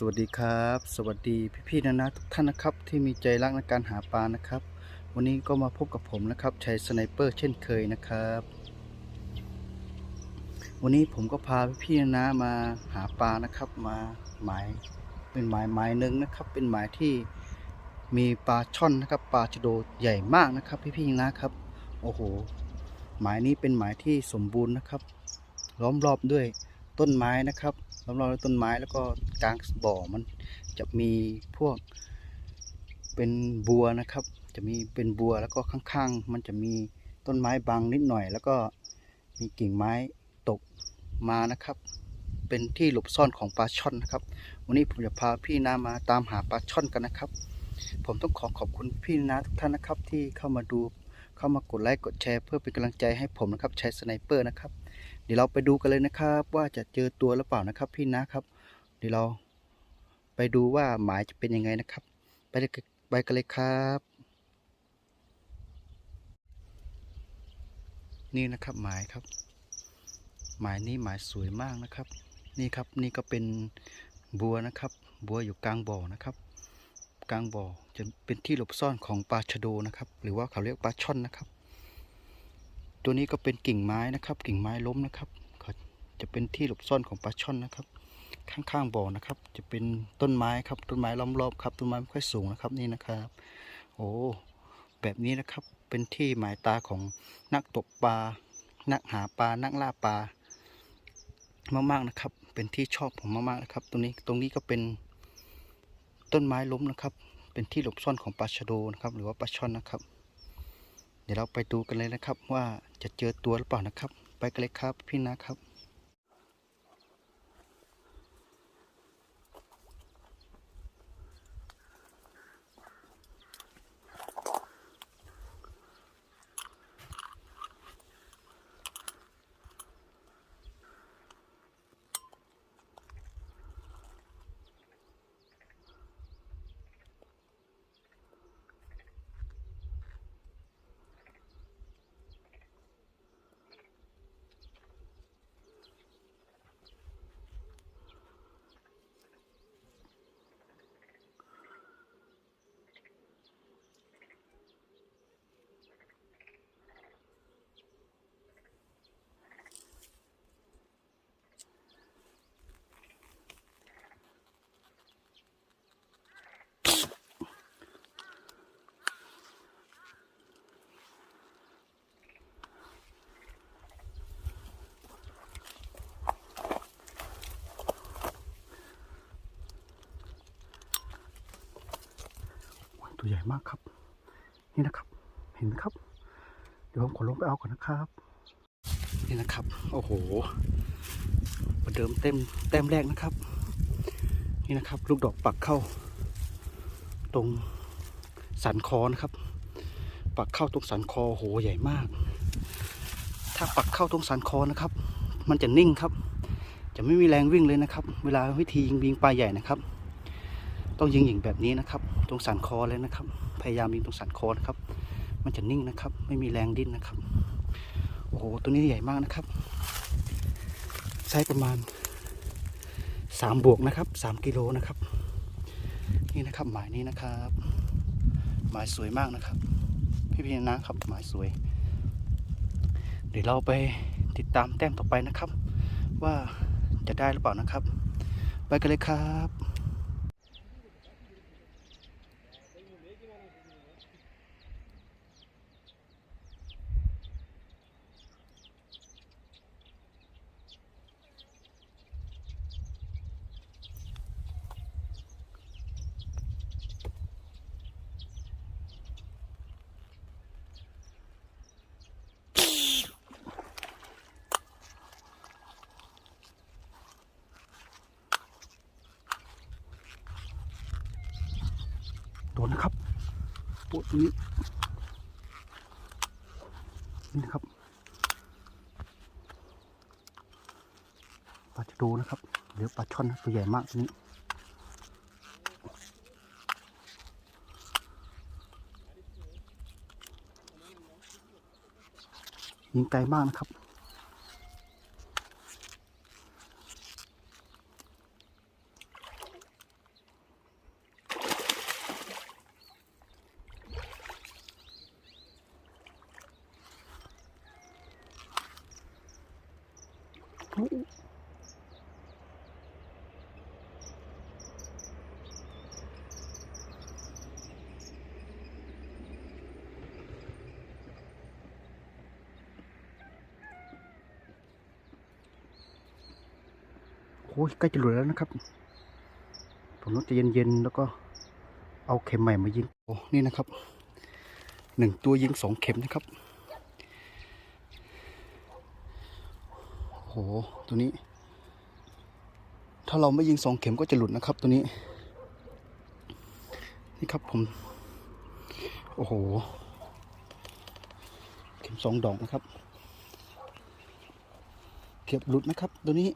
สวัสดีครับ สวัสดีพี่ๆนะนะทุกท่านนะครับที่มีใจรักในการหาปลานะครับ วันนี้ก็มาพบกับผมนะครับชัยสไนเปอร์เช่นเคยนะครับ วันนี้ผมก็พาพี่ๆนะนะมาหาปลานะครับมาหมายเป็นหมายหมายหนึ่งนะครับ เป็นหมายที่มีปลาช่อนนะครับปลาชะโดใหญ่มากนะครับ พี่ๆนะครับโอ้โหหมายนี้เป็นหมายที่สมบูรณ์นะครับ ล้อมรอบด้วยต้นไม้นะครับ รอบด้วยต้นไม้แล้วก็กลางบ่อมันจะมีพวกเป็นบัวนะครับ จะมีเป็นบัวแล้วก็ข้างๆ มันจะมีต้นไม้บังนิดหน่อย แล้วก็มีกิ่งไม้ตกมานะครับ เป็นที่หลบซ่อนของปลาช่อนนะครับ วันนี้ผมจะพาพี่นามาตามหาปลาช่อนกันนะครับ ผมต้องขอขอบคุณพี่นาทุกท่านนะครับ ที่เข้ามาดูเข้ามากดไลค์กดแชร์ เพื่อเป็นกำลังใจให้ผมนะครับใช้สไนเปอร์นะครับ เดี๋ยวเราไปดูกันเลยนะครับ ว่าจะเจอตัวหรือเปล่านะครับ พี่นะครับ เดี๋ยวเราไปดูว่าหมายจะเป็นยังไงนะครับ ไปเลยไปกันเลยครับ นี่นะครับหมายครับ หมายนี้หมายสวยมากนะครับ นี่ครับนี่ก็เป็นบัวนะครับ บัวอยู่กลางบ่อนะครับ กลางบ่อจะเป็นที่หลบซ่อนของปลาชะโดนะครับ หรือว่าเขาเรียกปลาช่อนนะครับ ตัวนี้ก็เป็นกิ่งไม้นะครับ กิ่งไม้ล้มนะครับเขาจะเป็นที่หลบซ่อนของปลาช่อนนะครับ ข้างๆบ่อนะครับ จะเป็นต้นไม้ครับต้นไม้ล้อมรอบครับต้นไม้ไม่ค่อยสูงนะครับนี่นะครับ โอ้แบบนี้นะครับเป็นที่หมายตาของนักตกปลา นักหาปลา นักล่าปลามากๆนะครับ เป็นที่ชอบผมมากๆนะครับ ตรงนี้ตรงนี้ก็เป็นต้นไม้ล้มนะครับ เป็นที่หลบซ่อนของปลาชะโดนะครับ หรือว่าปลาช่อนนะครับ เดี๋ยวเราไปดูกันเลยนะครับ ว่าจะเจอตัวหรือเปล่านะครับ ไปกันเลยครับพี่นะครับ ตัวใหญ่มากครับ นี่นะครับ เห็นไหมครับ เดี๋ยวผมขอลงไปเอาก่อนนะครับ นี่นะครับ โอ้โหประเดิมเต็มเต็มแรกนะครับ นี่นะครับ ลูกดอกปักเข้า ตรงสันคอนะครับ ปักเข้าตรงสันคอโหใหญ่มาก ถ้าปักเข้าตรงสันคอนะครับ มันจะนิ่งครับ จะไม่มีแรงวิ่งเลยนะครับ เวลาวิธียิงยิงปลาใหญ่นะครับ ต้องยิงอย่างแบบนี้นะครับ ตรงสันคอเลยนะครับ พยายามยิงตรงสันคอนะครับ มันจะนิ่งนะครับ ไม่มีแรงดิ้นนะครับ โอ้โห ตัวนี้ใหญ่มากนะครับ ไซส์ประมาณสามบวกนะครับสามกิโลนะครับ นี่นะครับ หมายนี้นะครับ หมายสวยมากนะครับ พี่พี่นะครับ หมายสวย เดี๋ยวเราไปติดตามแต้มต่อไปนะครับ ว่าจะได้หรือเปล่านะครับ ไปกันเลยครับ โดนนะครับปวดตรงนี้นี่นะครับปลาจะโดนะครับเดี๋ยวปลาช่อนตัวใหญ่มากตัวนี้ยิงไกลมากนะครับ อ้ยใกล้จะหลุดแล้วนะครับผมต้องใจเย็นๆแล้วก็เอาเข็มใหม่มายิงโอ้นี่นะครับหนึ่งตัวยิงสองเข็มนะครับโอ้โหตัวนี้ ถ้าเราไม่ยิงสองเข็มก็จะหลุดนะครับ ตัวนี้ นี่ครับผม โอ้โห เข็มสองดอกนะครับ เก็บหลุดนะครับ ตัวนี้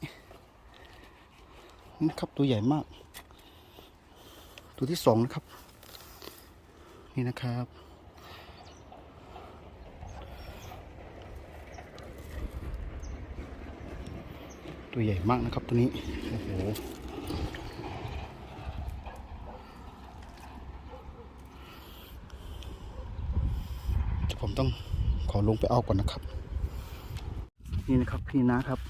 นี่ครับตัวใหญ่มาก ตัวที่สองนะครับ นี่นะครับ ตัวใหญ่มากนะครับตัวนี้ โอ้โหผมต้องขอลงไปเอาก่อนนะครับ นี่นะครับพี่นะครับ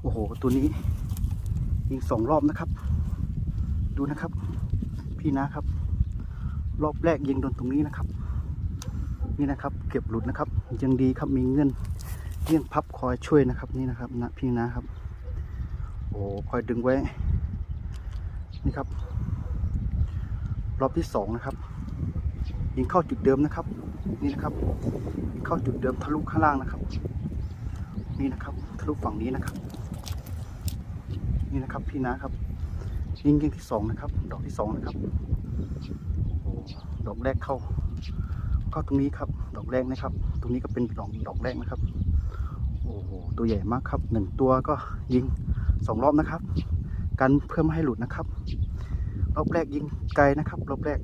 โอ้โห ตัวนี้ ยิงสองรอบนะครับ ดูนะครับ พี่นะครับ รอบแรกยิงโดนตรงนี้นะครับ นี่นะครับ เก็บหลุดนะครับ ยังดีครับมีเงื่อนเงื่อนพับคอยช่วยนะครับ นี่นะครับนะพี่นะครับ โอ้คอยดึงไว้ นี่ครับ รอบที่สองนะครับ ยิงเข้าจุดเดิมนะครับ นี่นะครับ เข้าจุดเดิมทะลุข้างล่างนะครับ นี่นะครับ ทะลุฝั่งนี้นะครับ นี่นะครับ พี่นะครับยิงยิงที่สองนะครับ ดอกที่สองนะครับดอกแรกเข้าเข้าตรงนี้ครับ ดอกแรกนะครับ ตรงนี้ก็เป็นดอกดอกแรกนะครับโอ้โหตัวใหญ่มากครับหนึ่งตัวก็ยิงสองรอบนะครับ กันเพื่อไม่ให้หลุดนะครับ รอบแรกยิงไกลนะครับ รอบแรก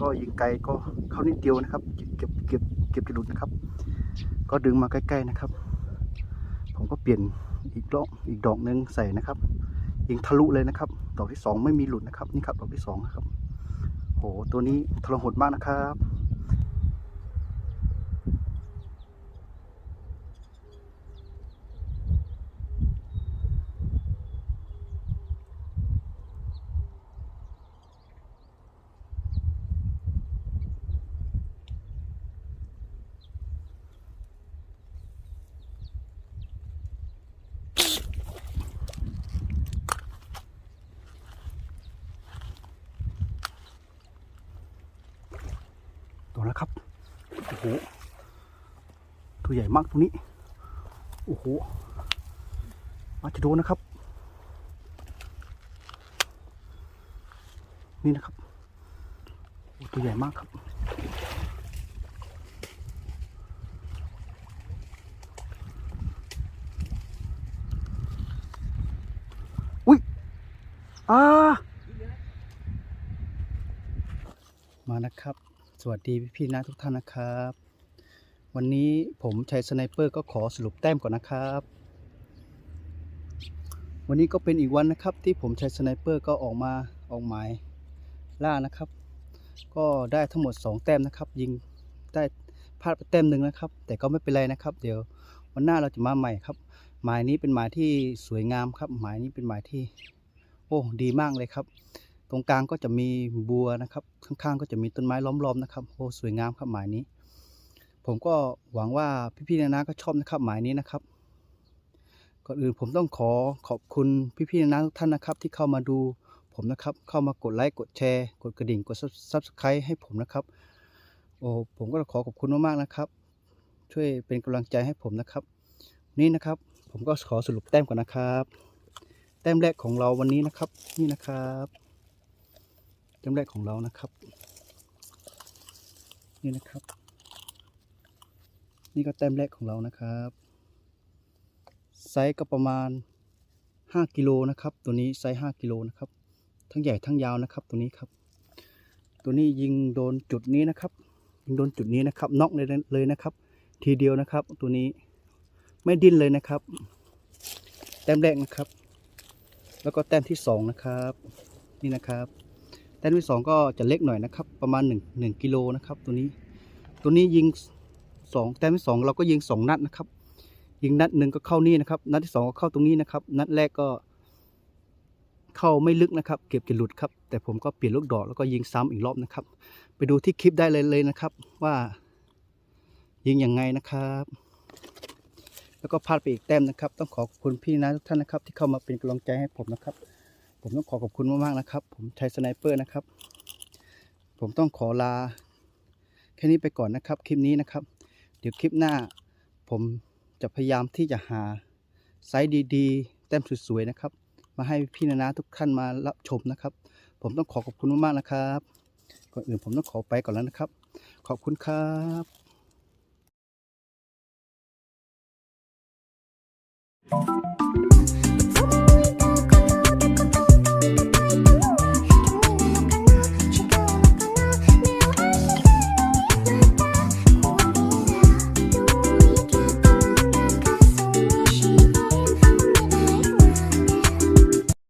ก็ยิงไกลก็เข้านิดเดียวนะครับ เก็บเก็บเก็บจะหลุดนะครับ ก็ดึงมาใกล้ๆนะครับ ผมก็เปลี่ยนอีกดอกอีกดอกหนึ่งใส่นะครับ ยิงทะลุเลยนะครับ ดอกที่สองไม่มีหลุดนะครับ นี่ครับ ดอกที่สองนะครับโหตัวนี้ทรหดมากนะครับ ตัวแล้วครับ โอ้โหตัวใหญ่มากตัวนี้ โอ้โหมาจะโดนนะครับ นี่นะครับโอ้ตัวใหญ่มากครับ อุ้ยอ่ามานะครับ สวัสดีพี่ๆนะทุกท่านนะครับ วันนี้ผมชัยสไนเปอร์ก็ขอสรุปแต้มก่อนนะครับ วันนี้ก็เป็นอีกวันนะครับที่ผมชัยสไนเปอร์ก็ออกมาออกหมายล่านะครับ ก็ได้ทั้งหมด 2 แต้มนะครับ ยิงได้พลาดไปแต้มหนึ่งนะครับ แต่ก็ไม่เป็นไรนะครับ เดี๋ยววันหน้าเราจะมาใหม่ครับ หมายนี้เป็นหมายที่สวยงามครับ หมายนี้เป็นหมายที่โอ้ดีมากเลยครับ รงกลางก็จะมีบัวนะครับ ข้างๆ ก็จะมีต้นไม้ล้อมๆนะครับโอ้สวยงามครับหมายนี้ ผมก็หวังว่าพี่ๆนานาก็ชอบนะครับหมายนี้นะครับก่อนอื่นผมต้องขอขอบคุณพี่ๆนานาทุกท่านนะครับ ที่เข้ามาดูผมนะครับ เข้ามากดไลค์กดแชร์ กดกระดิ่งกดซับสไครต์ให้ผมนะครับโอ้ผมก็ขอขอบคุณมากๆนะครับ ช่วยเป็นกำลังใจให้ผมนะครับ นี่นะครับ ผมก็ขอสรุปแต้มก่อนนะครับ แต้มแรกของเราวันนี้นะครับ นี่นะครับ แต้มแรกของเรานะครับ นี่นะครับ นี่ก็แต้มแรกของเรานะครับไซส์ก็ประมาณ 5กิโลนะครับ ตัวนี้ไซส์5กิโลนะครับ ทั้งใหญ่ทั้งยาวนะครับ ตัวนี้ครับ ตัวนี้ยิงโดนจุดนี้นะครับ ยิงโดนจุดนี้นะครับน็อกเลยเลยนะครับ ทีเดียวนะครับ ตัวนี้ไม่ดิ้นเลยนะครับ แต้มแรกนะครับ แล้วก็แต้มที่สองนะครับ นี่นะครับ แต้มที่สองก็จะเล็กหน่อยนะครับ ประมาณ1 1กิโลนะครับ ตัวนี้ ตัวนี้ยิงสองแต้มที่สองเราก็ยิงสองนัดนะครับ ยิงนัดหนึ่งก็เข้านี่นะครับ นัดที่สองก็เข้าตรงนี้นะครับ นัดแรกก็ เข้าไม่ลึกนะครับ เก็บจะหลุดครับ แต่ผมก็เปลี่ยนลูกดอกแล้วก็ยิงซ้ำอีกรอบนะครับ ไปดูที่คลิปได้เลยเลยนะครับ ว่า ยิงยังไงนะครับ แล้วก็พลาดไปอีกแต้มนะครับ ต้องขอขอบคุณพี่นะทุกท่านนะครับ ที่เข้ามาเป็นกำลังใจให้ผมนะครับ ผมต้องขอขอบคุณมากๆนะครับ ผมชัยสไนเปอร์นะครับ ผมต้องขอลา แค่นี้ไปก่อนนะครับ คลิปนี้นะครับ เดี๋ยวคลิปหน้า ผมจะพยายามที่จะหาไซส์ดีๆ แต้มสวยๆนะครับ มาให้พี่นานาทุกท่านมารับชมนะครับ ผมต้องขอขอบคุณมากๆนะครับก่อนอื่นผมต้องขอไปก่อนแล้วนะครับ ขอบคุณครับ